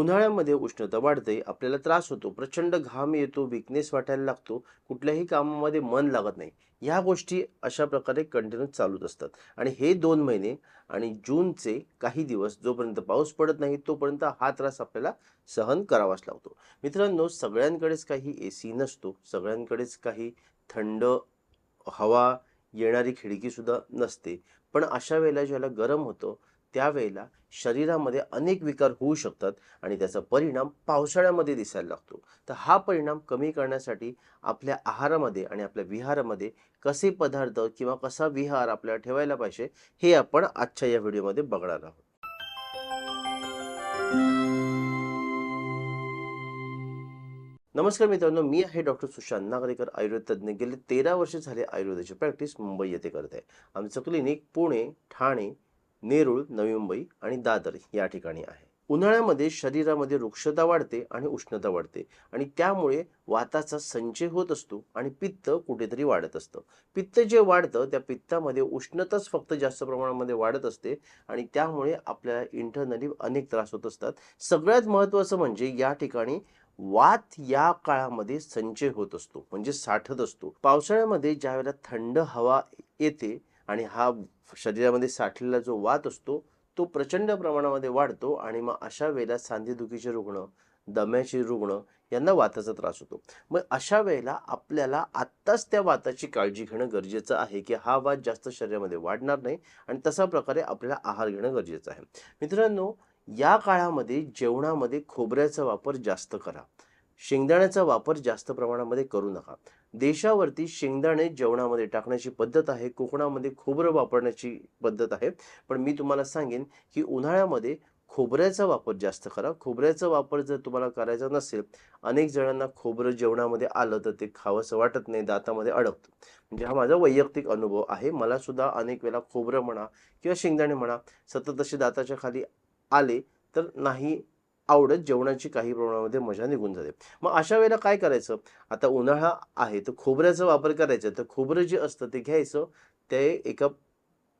उन्हाळ्यामध्ये उष्णता वाढते आपल्याला त्रास होतो प्रचंड घाम येतो विकनेस वाटायला लागतो कुठल्याही कामामध्ये मन लागत नाही. ह्या गोष्टी अशा प्रकारे कंटिन्यू चालूच असतात. आणि हे दोन महिने आणि जूनचे काही दिवस जोपर्यंत पाऊस पडत नाही तोपर्यंत हा त्रास आपल्याला सहन करावाच लागतो. मित्रांनो सगळ्यांकडेच काही ए सी नसतो सगळ्यांकडेच काही थंड हवा येणारी खिडकीसुद्धा नसते. पण अशा वेळेला ज्याला गरम होतं त्यावेळेला शरीरामध्ये अनेक विकार होऊ शकतात आणि त्याचा परिणाम पावसाळ्यामध्ये दिसायला लागतो. तर हा परिणाम कमी करण्यासाठी आपल्या आहारामध्ये आणि आपल्या विहारामध्ये कसे पदार्थ किंवा कसा विहार आपल्याला ठेवायला पाहिजे हे आपण आजच्या या व्हिडिओमध्ये बघणार आहोत. नमस्कार मित्रांनो मी आहे डॉक्टर सुशांत नागरेकर आयुर्वेद तज्ज्ञ. गेले तेरा वर्ष झाले आयुर्वेदाची प्रॅक्टिस मुंबई येथे करत आहे. आमचं क्लिनिक पुणे ठाणे नेरूळ नवी मुंबई आणि दादर या ठिकाणी आहे. उन्हाळ्यामध्ये शरीरामध्ये वृक्षता वाढते आणि उष्णता वाढते आणि त्यामुळे वाताचा संचय होत असतो आणि पित्त कुठेतरी वाढत असतं. पित्त जे वाढतं त्या पित्तामध्ये उष्णताच फक्त जास्त प्रमाणामध्ये वाढत असते आणि त्यामुळे आपल्याला इंटरनली अनेक त्रास होत असतात. सगळ्यात महत्त्वाचं म्हणजे या ठिकाणी वात या काळामध्ये संचय होत असतो म्हणजे साठत असतो. पावसाळ्यामध्ये ज्यावेळेला थंड हवा येते आणि हा शरीरामध्ये साठलेला जो वात असतो तो प्रचंड प्रमाणामध्ये वाढतो आणि मग अशा वेळेला सांधेदुखीचे रुग्ण दम्याचे रुग्ण यांना वाताचा त्रास होतो. मग अशा वेळेला आपल्याला आत्ताच त्या वाताची काळजी घेणं गरजेचं आहे की हा वात जास्त शरीरामध्ये वाढणार नाही आणि तसा प्रकारे आपल्याला आहार घेणं गरजेचं आहे. मित्रांनो या काळामध्ये जेवणामध्ये खोबऱ्याचा वापर जास्त करा. शेंगदाण्याचा वापर जास्त प्रमाणामध्ये करू नका. देशावरती शेंगदाणे जेवणामध्ये टाकण्याची पद्धत आहे कोकणामध्ये खोबरं वापरण्याची पद्धत आहे. पण मी तुम्हाला सांगेन की उन्हाळ्यामध्ये खोबऱ्याचा वापर जास्त करा. खोबऱ्याचा वापर जर तुम्हाला करायचा नसेल अनेक जणांना खोबरं जेवणामध्ये आलं तर ते खावंसं वाटत नाही दातामध्ये अडकतं. म्हणजे हा माझा वैयक्तिक अनुभव आहे. मला सुद्धा अनेक वेळा खोबरं म्हणा किंवा शेंगदाणे म्हणा सतत असे दाताच्या खाली आले तर नाही आवडत जेवणाची काही प्रमाणामध्ये मजा निघून जाते. मग अशा वेळेला काय करायचं? आता उन्हाळा आहे तर खोबऱ्याचा वापर करायचा तर खोबरं जे असतं ते घ्यायचं ते एका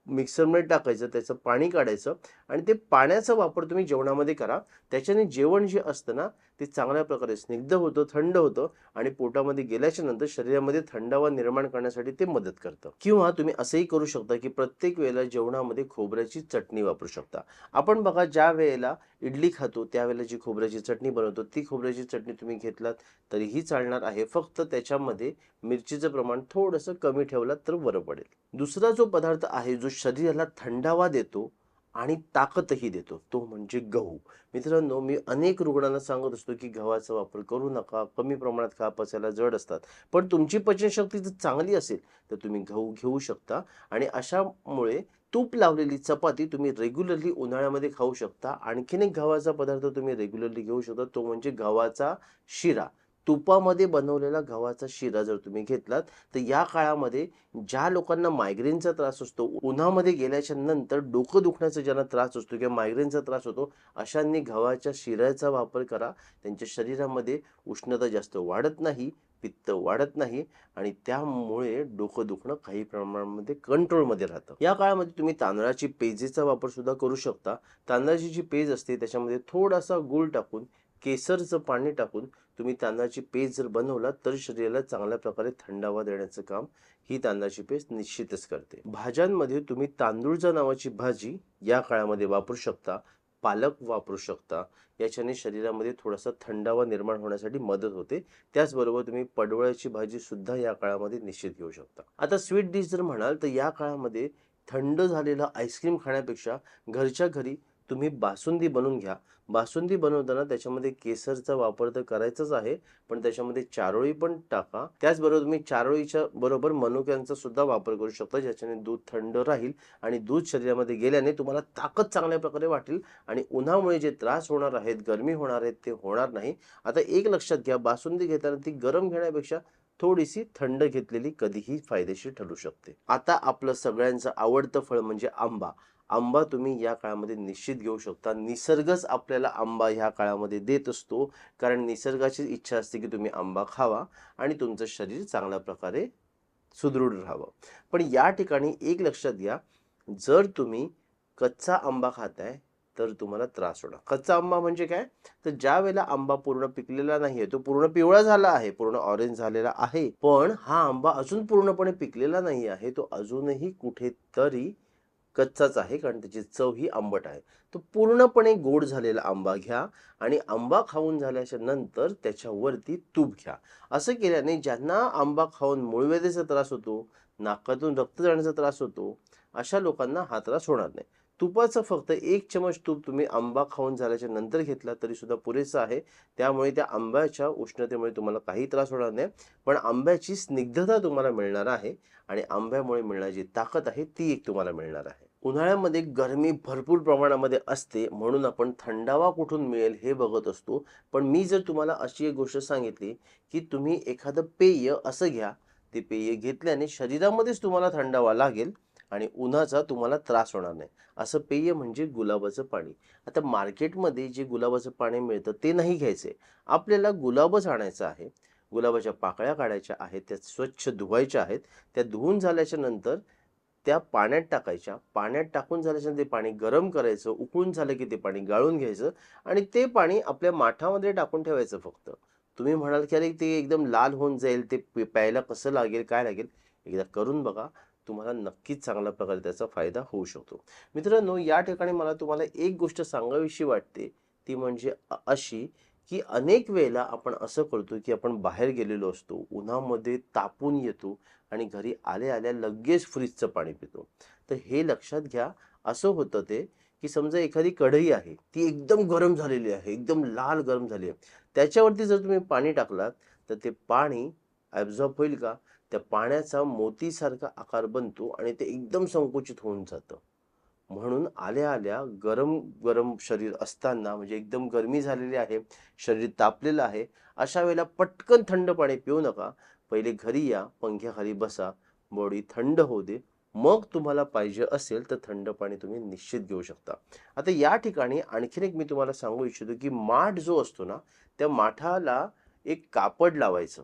मिक्सरमध्ये टाकायचं त्याचं पाणी काढायचं आणि ते पाण्याचा वापर तुम्ही जेवणामध्ये करा. त्याच्याने जेवण जे असतं ना ते चांगल्या प्रकारे स्निग्ध होतं थंड होतं आणि पोटामध्ये गेल्याच्यानंतर शरीरामध्ये थंडावा निर्माण करण्यासाठी ते मदत करतं. किंवा तुम्ही असंही करू शकता की प्रत्येक वेळेला जेवणामध्ये खोबऱ्याची चटणी वापरू शकता. आपण बघा ज्या वेळेला इडली खातो त्यावेळेला जी खोबऱ्याची चटणी बनवतो ती खोबऱ्याची चटणी तुम्ही घेतलात तरीही चालणार आहे. फक्त त्याच्यामध्ये मिरचीचं प्रमाण थोडंसं कमी ठेवलात तर बरं पडेल. दुसरा जो पदार्थ आहे जो शरीराला थंडावा देतो आणि ताकदही देतो. तो म्हणजे गहू. मित्रांनो मी अनेक रुग्णांना सांगत असतो की गव्हाचा वापर करू नका कमी प्रमाणात खा पचायला जड असतात. पण तुमची पचनशक्ती जर चांगली असेल तर तुम्ही गहू घेऊ शकता आणि अशामुळे तूप लावलेली चपाती तुम्ही रेग्युलरली उन्हाळ्यामध्ये खाऊ शकता. आणखीन एक गव्हाचा पदार्थ तुम्ही रेग्युलरली घेऊ शकता तो म्हणजे गव्हाचा शिरा. तुपामध्ये बनवलेला गव्हाचा शिरा जर तुम्ही घेतलात तर या काळामध्ये ज्या लोकांना मायग्रेनचा त्रास असतो उन्हामध्ये गेल्याच्यानंतर डोकं दुखण्याचा ज्यांना त्रास असतो किंवा मायग्रेनचा त्रास होतो अशांनी गव्हाच्या शिऱ्याचा वापर करा. त्यांच्या शरीरामध्ये उष्णता जास्त वाढत नाही पित्त वाढत नाही आणि त्यामुळे डोकं दुखणं काही प्रमाणामध्ये कंट्रोलमध्ये राहतं. या काळामध्ये तुम्ही तांदळाची पेजेचा वापर सुद्धा करू शकता. तांदळाची जी पेज असते त्याच्यामध्ये थोडासा गूळ टाकून केसरचं पाणी टाकून तुम्ही तांदळाची पेस्ट जर बनवला तर शरीराला चांगल्या प्रकारे थंडावा देण्याचं काम ही तांदळाची पेस्ट निश्चितच करते. भाज्यांमध्ये तुम्ही तांदूळजा नावाची भाजी या काळामध्ये वापरू शकता पालक वापरू शकता. याच्याने शरीरामध्ये थोडासा थंडावा निर्माण होण्यासाठी मदत होते. त्याचबरोबर तुम्ही पडवळ्याची भाजी सुद्धा या काळामध्ये निश्चित घेऊ शकता. आता स्वीट डिश जर म्हणाल तर या काळामध्ये थंड झालेलं आईस्क्रीम खाण्यापेक्षा घरच्या घरी तुम्ही बासुंदी बनवून घ्या. बासुंदी बनवताना त्याच्यामध्ये केसरचा वापर तर करायचाच आहे पण त्याच्यामध्ये चारोळी पण टाका. त्याचबरोबर तुम्ही चारोळीच्या बरोबर मनुक्यांचा सुद्धा वापर करू शकता ज्याच्याने दूध थंड राहील आणि दूध शरीरामध्ये गेल्याने तुम्हाला ताकद चांगल्या प्रकारे वाटेल आणि उन्हामुळे जे त्रास होणार आहेत गरमी होणार आहेत ते होणार नाही. आता एक लक्षात घ्या बासुंदी घेताना ती गरम घेण्यापेक्षा थोडीशी थंड घेतलेली कधीही फायदेशीर ठरू शकते. आता आपलं सगळ्यांचं आवडतं फळ म्हणजे आंबा. आंबा तुम्ही या काळामध्ये निश्चित घेऊ शकता. निसर्गच आपल्याला आंबा ह्या काळामध्ये देत असतो. कारण निसर्गाची इच्छा असते की तुम्ही आंबा खावा आणि तुमचं शरीर चांगल्या प्रकारे सुदृढ राहावं. पण या ठिकाणी एक लक्षात घ्या. जर तुम्ही कच्चा आंबा खाताय तर तुम्हाला त्रास होणार. कच्चा आंबा म्हणजे काय? तर ज्या वेळेला आंबा पूर्ण पिकलेला नाहीये तो पूर्ण पिवळा झाला आहे पूर्ण ऑरेंज झालेला आहे. पण हा आंबा अजून पूर्णपणे पिकलेला नाही आहे तो अजूनही कुठेतरी कच्चाच आहे कारण त्याची चव ही आंबट आहे. तो पूर्णपणे गोड झालेला आंबा घ्या आणि आंबा खाऊन झाल्याच्यानंतर त्याच्यावरती तूप घ्या. असं केल्याने ज्यांना आंबा खाऊन मूळवेदेचा त्रास होतो नाकातून रक्त जाण्याचा त्रास होतो अशा लोकांना हा त्रास होणार नाही. तुपाचं फक्त एक चमच तूप तुम्ही आंबा खाऊन झाल्याच्यानंतर घेतला तरी सुद्धा पुरेसं आहे. त्यामुळे त्या आंब्याच्या उष्णतेमुळे तुम्हाला काही त्रास होणार नाही. पण आंब्याची स्निग्धता तुम्हाला मिळणार आहे आणि आंब्यामुळे मिळणारी जी ताकद आहे ती एक तुम्हाला मिळणार आहे. उन्हाळ्यामध्ये गरमी भरपूर प्रमाणामध्ये असते म्हणून आपण थंडावा कुठून मिळेल हे बघत असतो. पण मी जर तुम्हाला अशी एक गोष्ट सांगितली की तुम्ही एखादं पेय असं घ्या ते पेय घेतल्याने शरीरामध्येच तुम्हाला थंडावा लागेल. आणि उन्हाचा तुम्हाला त्रास होणार नाही. असं पेय म्हणजे गुलाबाचं पाणी. आता मार्केटमध्ये जे गुलाबाचं पाणी मिळतं ते नाही घ्यायचे. आपल्याला गुलाबच आणायचं आहे. गुलाबाच्या पाकळ्या काढायच्या आहेत त्या स्वच्छ धुवायच्या आहेत. त्या धुवून झाल्याच्यानंतर त्या पाण्यात टाकायच्या. पाण्यात टाकून झाल्याच्यानंतर ते पाणी गरम करायचं उकळून झालं की ते पाणी गाळून घ्यायचं आणि ते पाणी आपल्या माठामध्ये टाकून ठेवायचं फक्त. तुम्ही म्हणाल की अरे ते एकदम लाल होऊन जाईल ते प्यायला कसं लागेल काय लागेल? एकदा करून बघा. तुम्हाला नक्कीच चांगल्या प्रकारे त्याचा फायदा होऊ शकतो. मित्रांनो या ठिकाणी मला तुम्हाला एक गोष्ट सांगावीशी वाटते. ती म्हणजे अशी की अनेक वेळेला आपण असं करतो की आपण बाहेर गेलेलो असतो उन्हामध्ये तापून येतो आणि घरी आल्या आल्या लगेच फ्रीजचं पाणी पितो. तर हे लक्षात घ्या असं होतं ते की समजा एखादी कढई आहे ती एकदम गरम झालेली आहे एकदम लाल गरम झाली आहे. त्याच्यावरती जर तुम्ही पाणी टाकलात तर ते पाणी ॲब्झॉर्ब होईल का? त्या पाण्याचा मोतीसारखा आकार बनतो आणि ते एकदम संकुचित होऊन जातं. म्हणून आल्या आल्या गरम गरम शरीर असताना म्हणजे एकदम गरमी झालेली आहे शरीर तापलेलं आहे अशा वेळेला पटकन थंड पाणी पिऊ नका. पहिले घरी या पंख्याखाली बसा बॉडी थंड होऊ दे. मग तुम्हाला पाहिजे असेल तर थंड पाणी तुम्ही निश्चित घेऊ शकता. आता या ठिकाणी आणखीन एक मी तुम्हाला सांगू इच्छितो की माठ जो असतो ना त्या माठाला एक कापड लावायचं.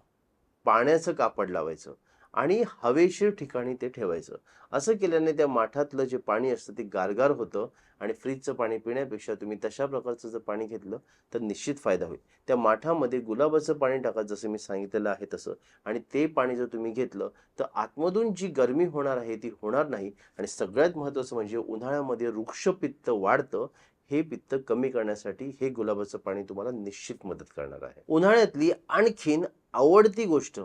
पाण्याचं कापड लावायचं आणि हवेशीर ठिकाणी ते ठेवायचं. असं केल्याने त्या माठातलं जे पाणी असतं ते गारगार होतं आणि फ्रीजचं पाणी पिण्यापेक्षा तुम्ही तशा प्रकारचं जर पाणी घेतलं तर निश्चित फायदा होईल. त्या माठामध्ये गुलाबाचं पाणी टाका जसं मी सांगितलेलं आहे तसं. आणि ते पाणी जर तुम्ही घेतलं तर आतमधून जी गरमी होणार आहे ती होणार नाही आणि सगळ्यात महत्त्वाचं म्हणजे उन्हाळ्यामध्ये वृक्षपित्त वाढतं हे पित्त कमी करण्यासाठी हे गुलाबाचं पाणी तुम्हाला निश्चित मदत करणार आहे. उन्हाळ्यातली आणखीन आवडती गोष्ट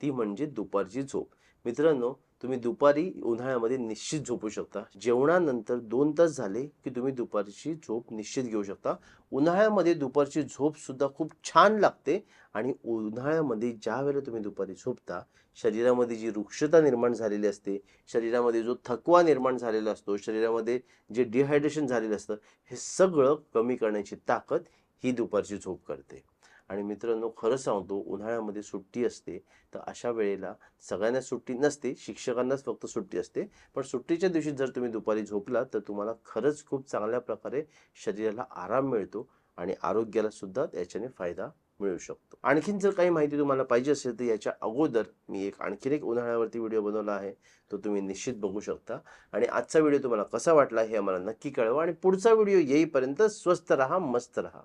ती म्हणजे दुपारची झोप. मित्रांनो तुम्ही दुपारी उन्हाळ्यामध्ये निश्चित झोपू शकता. जेवणानंतर दोन तास झाले की तुम्ही दुपारची झोप निश्चित घेऊ शकता. उन्हाळ्यामध्ये दुपारची झोप सुद्धा खूप छान लागते आणि उन्हाळ्यामध्ये ज्या वेळेला तुम्ही दुपारी झोपता शरीरामध्ये जी वृक्षता निर्माण झालेली असते शरीरामध्ये जो थकवा निर्माण झालेला असतो शरीरामध्ये जे डिहायड्रेशन झालेलं असतं हे सगळं कमी करण्याची ताकद ही दुपारची झोप करते. आणि मित्रांनो खरं सांगतो उन्हाळ्यामध्ये सुट्टी असते तर अशा वेळेला सगळ्यांना सुट्टी नसते शिक्षकांनाच फक्त सुट्टी असते. पण सुट्टीच्या दिवशी जर तुम्ही दुपारी झोपला तर तुम्हाला खरंच खूप चांगल्या प्रकारे शरीराला आराम मिळतो आणि आरोग्याला सुद्धा याच्याने फायदा मिळू शकतो. आणखीन जर काही माहिती तुम्हाला पाहिजे असेल तर याच्या अगोदर मी एक आणखीन एक उन्हाळ्यावरती व्हिडिओ बनवला आहे. तो तुम्ही निश्चित बघू शकता. आणि आजचा व्हिडिओ तुम्हाला कसा वाटला हे आम्हाला नक्की कळवा. आणि पुढचा व्हिडिओ येईपर्यंत स्वस्त राहा मस्त राहा.